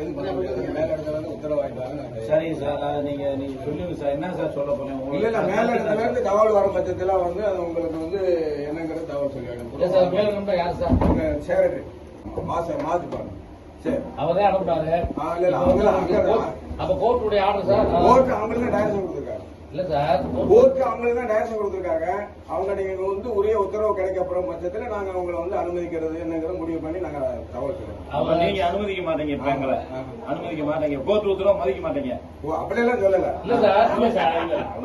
மேல இடத்துல இருந்து உத்தரவு வாங்கிட்டாங்க. சரிங்க சார். அது நீங்க நீங்க சொல்லுங்க சார். என்ன சார் சொல்ல போறீங்க? இல்ல இல்ல. மேல இடத்துல இருந்து தகவல் வர பட்சத்துல வந்து அது உங்களுக்கு வந்து என்னங்கிற தகவல் இல்ல சார் மேல நம்பர் யார் சார்? சேரட்டு. மாசம் மாத்தி பாருங்க. சரி. அவரே அனுப்புறாரு. அப்ப கோர்ட்டுடைய ஆர்டர் சார். கோர்ட் அவங்களுக்கு தான் டைரக்ஷன் கொடுத்துருக்காங்க இல்ல சார். கோர்ட் அவங்களுக்கு தான் டைரக்ஷன் கொடுத்துருக்காங்க. அவங்க நீங்க வந்து உரிய உத்தரவு கிடைக்கப்புறம் பட்சத்துல நாங்க அவங்களை வந்து அனுமதிக்கிறது என்னங்கிற முடிவு பண்ணி நாங்க தகவல் சொல்றோம். நீங்க அனுமதிக்க மாட்டீங்க இப்ப எங்களை. அனுமதிக்க மாட்டீங்க. கோர்ட் உத்தரவு மதிக்க மாட்டீங்க. ஓ அப்படியெல்லாம் சொல்லல. இல்ல சார் இல்ல சார்,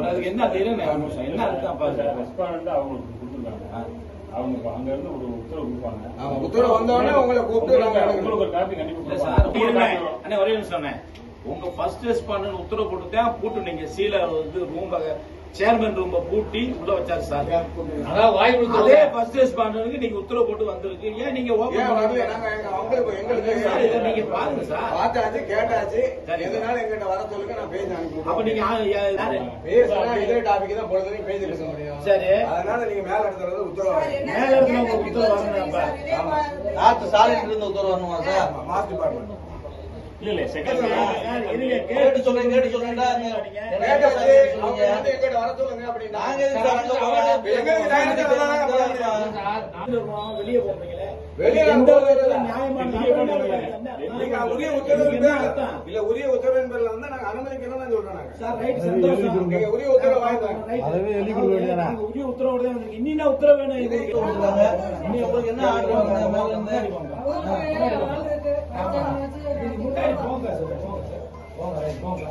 அதுக்கு என்ன தெரியும்? என்ன அர்த்தம்? பாருங்க. ரெஸ்பாண்ட் அவங்களுக்கு கொடுத்துருக்காங்க. அவங்க அங்க இருந்து ஒரு உத்தரவு கொடுப்பாங்க. ஆமா, உத்தரவு வந்தோடனே உங்களை கூப்பிட்டு நாங்க உங்களுக்கு ஒரு காப்பி கண்டிப்பா. சார் ஒரே நிமிஷம். உங்க ஃபர்ஸ்ட் ரெஸ்பாண்ட் உத்தரவு போட்டு தான் பூட்டு நீங்க சீல வந்து ரூம் சேர்மன் ரூம்ப பூட்டி உள்ள வச்சாரு சார் அதே ஃபர்ஸ்ட் ரெஸ்பாண்டருக்கு நீங்க உத்தரவு போட்டு வந்திருக்கு. ஏன் நீங்க ஓபன் அவங்களுக்கு எங்களுக்கு நீங்க பாருங்க சார் பார்த்தாச்சு கேட்டாச்சு. சரி. எதனால எங்கிட்ட வர சொல்லுங்க நான் பேஜ் அனுப்பி அப்ப நீங்க? பேசுனா இதே டாபிக் தான் பொழுதுனையும் பேஜ் இருக்க முடியும். சரி. அதனால நீங்க மேல இடத்துல இருந்து உத்தரவு. மேல உங்க உத்தரவு வரணும் அப்ப. நாட்டு சாலையில இருந்து உத்தரவு வரணுமா சார் ஆமா, மாஸ் டிபார்ட்மெண்ட் இல்ல இல்ல செகண்ட் கேட்டு சொல்லுங்க கேட்டு. சார் வெளியே போறீங்களே உரிய? உத்தரவு என்ன அர்த்தம்? இல்ல உரிய உத்தரவின் பேர்ல வந்து நாங்க அனுமதிக்கணும் தான் சொல்றோம் நாங்க. சார், ரைட், சந்தோஷம். நீங்க உரிய உத்தரவு வாங்கிட்டாங்க ரைட். அதவே எழுதி கொடுக்க வேண்டியதானே? நீங்க உரிய உத்தரவோட தான். இன்னும் என்ன உத்தரவு வேணும்? உங்களுக்கு என்ன ஆர்டர் மேல இருந்து முன்னாடி போங்க சார், போங்க சார். போங்க, போங்க.